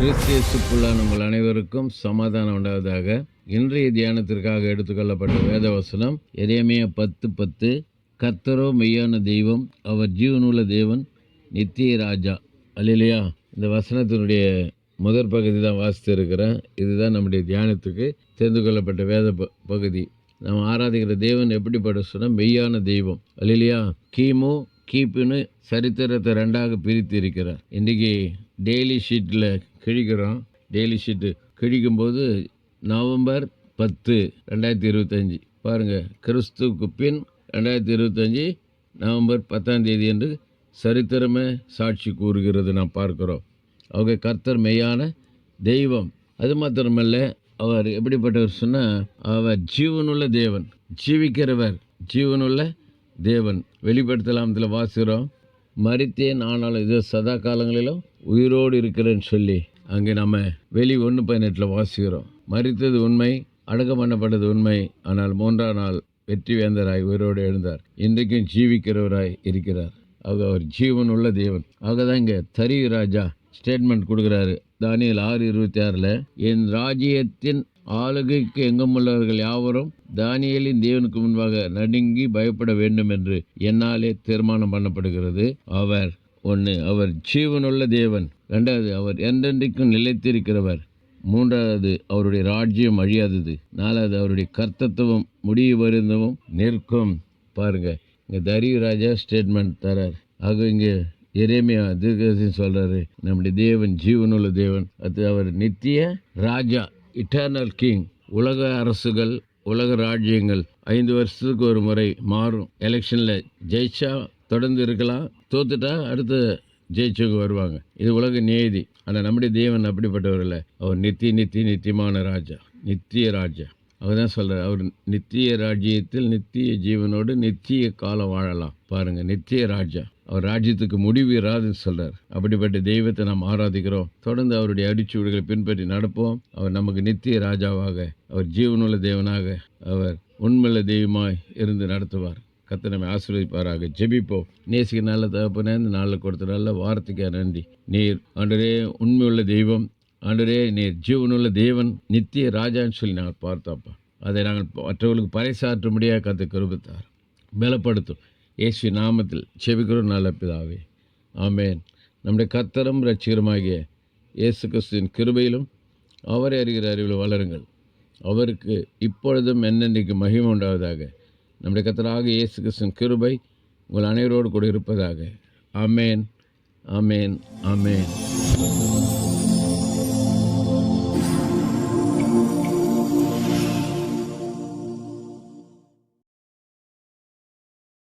கிறிஸ்தியசுக்குள்ளான உங்கள் அனைவருக்கும் சமாதானம் உண்டாவதாக. இன்றைய தியானத்திற்காக எடுத்துக்கொள்ளப்பட்ட வேத வசனம் பத்து பத்து. கத்தரோ மெய்யான தெய்வம் அவர் ஜீவனுள்ள தேவன் நித்திய ராஜா. அல்லையா இந்த வசனத்தினுடைய முதற் பகுதி தான் வாசித்து இருக்கிறேன் இதுதான் நம்முடைய தியானத்துக்கு தெரிந்து கொள்ளப்பட்ட வேத ப- பகுதி. நாம் ஆராதிக்கிற தேவன் எப்படிப்பட்ட சொன்னால் மெய்யான தெய்வம். அல்லையா கிமு கீப்புன்னு சரித்திரத்தை ரெண்டாக பிரித்து இருக்கிறார் இன்றைக்கி டெய்லி ஷீட்டில் கிழிக்கிறோம். டெய்லி ஷீட்டு கிழிக்கும்போது நவம்பர் பத்து ரெண்டாயிரத்தி இருபத்தஞ்சி. பாருங்கள் கிறிஸ்துவுக்கு பின் ரெண்டாயிரத்தி இருபத்தஞ்சி நவம்பர் பத்தாம் தேதி என்று சரித்திரமே சாட்சி கூறுகிறது நாம் பார்க்குறோம். அவங்க கர்த்தர் மெய்யான தெய்வம். அது மாத்திரமல்ல அவர் எப்படிப்பட்டவர் சொன்னால் அவர் ஜீவனுள்ள தேவன். ஜீவிக்கிறவர் ஜீவனுள்ள தேவன் வெளிப்படுத்தலாமத்தில் வாசிக்கிறோம். மறித்தேன் ஆனாலும் இது சதா காலங்களிலும் உயிரோடு இருக்கிறேன்னு சொல்லி அங்கே நம்ம வெளி ஒன்று பதினெட்டில் வாசிக்கிறோம். மறித்தது உண்மை அடக்கம் பண்ணப்பட்டது உண்மை ஆனால் மூன்றாம் நாள் வெற்றி வேந்தராய் உயிரோடு எழுந்தார். இன்றைக்கும் ஜீவிக்கிறவராய் இருக்கிறார். ஆக அவர் ஜீவன் உள்ள தேவன். ஆக தான் இங்கே தரி ராஜா ஸ்டேட்மெண்ட் கொடுக்குறாரு. தானியல் ஆறு இருபத்தி ஆறில் என் ராஜ்யத்தின் ஆளுகைக்கு எங்கமுள்ளவர்கள் யாவரும் தானியலின் தேவனுக்கு முன்பாக நடுங்கி பயப்பட வேண்டும் என்று என்னாலே தீர்மானம் பண்ணப்படுகிறது. அவர் ஒன்று அவர் ஜீவனுள்ள தேவன். ரெண்டாவது அவர் என்றென்றைக்கும் நிலைத்திருக்கிறவர். மூன்றாவது அவருடைய ராஜ்யம் அழியாதது. நாலாவது அவருடைய கர்த்தத்துவம் முடிவு வருந்தவும் நிற்கும். பாருங்க இங்கே தரியு ராஜா ஸ்டேட்மெண்ட் தரார். ஆக இங்கே எரேமியா தீர்க்கதரிசி சொல்றாரு நம்முடைய தேவன் ஜீவனுள்ள தேவன். அது அவர் நித்திய ராஜா. இட்டர்னல் கிங் உலக அரசுகள் உலக ராஜ்யங்கள் ஐந்து வருஷத்துக்கு ஒரு முறை மாறும். எலெக்ஷனில் ஜெயிச்சா தொடர்ந்து இருக்கலாம் தோத்துட்டா அடுத்த ஜெயிச்சவங்க வருவாங்க. இது உலக நியதி. ஆனால் நம்முடைய தேவன் அப்படிப்பட்டவர் இல்லை அவர் நித்தி நித்தி நித்தியமான ராஜா நித்திய ராஜா. அவர் தான் சொல்கிறார் அவர் நித்திய ராஜ்யத்தில் நித்திய ஜீவனோடு நித்திய காலம் வாழலாம். பாருங்கள் நித்திய ராஜா அவர் ராஜ்யத்துக்கு முடிவு இராதுன்னு சொல்கிறார் அப்படிப்பட்ட தெய்வத்தை நாம் ஆராதிக்கிறோம். தொடர்ந்து அவருடைய அடிச்சுவடுகளை பின்பற்றி நடப்போம். அவர் நமக்கு நித்திய ராஜாவாக அவர் ஜீவனுள்ள தேவனாக அவர் உண்மையுள்ள தெய்வமாய் இருந்து நடத்துவார். கத்தை நம்ம ஆசீர்வதிப்பாராக. ஜெபிப்போம். நேசிக்க நல்ல தகப்பனே இந்த நாளில் கொடுத்த நல்ல வார்த்தைக்கு நன்றி. நீர் ஆண்டரே உண்மையுள்ள தெய்வம். ஆண்டரே நீர் ஜீவனுள்ள தேவன் நித்திய ராஜான்னு சொல்லி நாங்கள் பார்த்தோப்பா அதை நாங்கள் மற்றவர்களுக்கு பறைசாற்றும்படியாக கத்து கருபத்தார். பலப்படுத்தும். இயேசு நாமத்தில் செவிக்கிறோம் நல்ல பிதாவே. ஆமேன். நம்முடைய கத்தரும் ரட்சிகரமாகிய இயேசு கிறிஸ்துவின் கிருபையிலும் அவரை அறிகிற அறிவில் வளருங்கள். அவருக்கு இப்பொழுதும் என்னென்றைக்கு மகிமை உண்டாவதாக. நம்முடைய கத்தராக இயேசு கிறிஸ்துவின் கிருபை உங்கள் அனைவரோடு கூட இருப்பதாக. ஆமேன். ஆமேன். ஆமேன்.